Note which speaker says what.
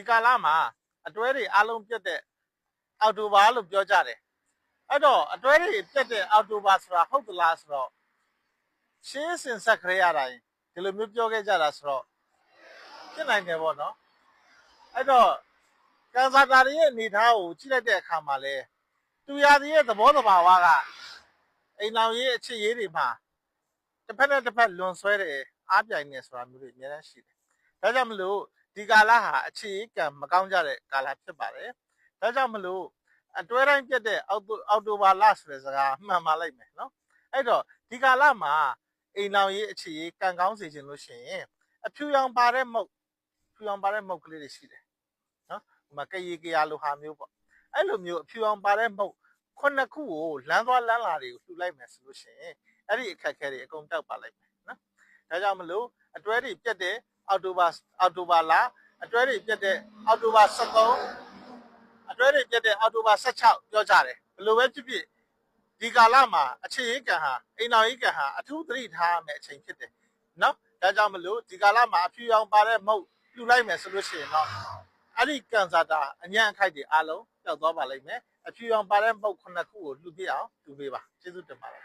Speaker 1: ဒီကာလမှာအတွဲတွေအလုံးပြတ်တဲ့အောက်တိုဘာလို့ပြောကြတယ်အဲ့တော့အတွဲတွေပြတ်တဲ့အောက်တိုဘာဆိုတာဟုတ်သလားဆိုတော့ရှင်းစင်ဆက်ခရရတိုင်းဒီလိုမျိုးပြောခဲ့ကြတာဆိုတော့ဖြစ်နိုင်တယ်ပေါ့နော်အဲ့တော့ကန်ဆာတာတွေရဲ့အနေအထားကိုကြည့်လိုက်တဲ့အခါမှာလဲသူရသည်ရဲ့သဘောတဘာဝကအိမ်လောင်ရေးအခြေရေးတွေမှာတစ်ဖက်နဲ့တစ်ဖက်လွန်ဆွဲတယ်အားပြိုင်နေဆိုတာမျိုးတွေအများကြီးရှိတယ်ဒါကြောင့်မလို့ ဒီကာလဟာအခြေကံမကောင်းကြတဲ့ကာလဖြစ်ပါတယ်ဒါကြောင့်မလို့အတွဲတိုင်းပြတ်တဲ့အောက်တိုအောက်တိုဘာလဆိုတဲ့စကားမှန်ပါလိုက်မယ်နော်အဲ့တော့ဒီကာလမှာအိမ်လောင်ရေးအခြေရေးကံကောင်းစေခြင်းလို့ရှိရင်အဖြူရောင်ပါတဲ့မုတ်ဖြူရောင်ပါတဲ့မုတ်ကလေးတွေရှိတယ်နော်ဒီမှာကရေကရာလိုဟာမျိုးပေါ့အဲ့လိုမျိုးအဖြူရောင်ပါတဲ့မုတ်ခုနှစ်ခုကိုလမ်းသွားလမ်းလာတွေကိုလှူလိုက်မယ်ဆိုလို့ရှိရင်အဲ့ဒီအခက်အခဲတွေအကုန်တောက်ပါလိုက်မယ်နော်ဒါကြောင့်မလို့အတွဲတွေပြတ်တဲ့ အောက်တိုဘာအောက်တိုဘာလအတွဲတွေပြတ်တဲ့အောက်တိုဘာ23အတွဲတွေပြတ်တဲ့အောက်တိုဘာ16ပြောကြတယ်ဘယ်လိုပဲဖြစ်ဖြစ်ဒီကာလမှာအခြေရေးကံဟာအိမ်တော်ရေးကံဟာအထူးသတိထားရမယ့်အချိန်ဖြစ်တယ်နော်ဒါကြောင့်မလို့ဒီကာလမှာအဖြူရောင်ပါတဲ့မုတ်ပြူလိုက်မယ်ဆိုလို့ရှိရင်တော့အဲ့ဒီကံစားတာအညံ့အခိုက်တွေအားလုံးပျောက်သွားပါလိမ့်မယ်အဖြူရောင်ပါတဲ့မုတ်ခုနှစ်ခုကိုလှူပြအောင်လှူပေးပါကျေးဇူးတင်ပါတယ်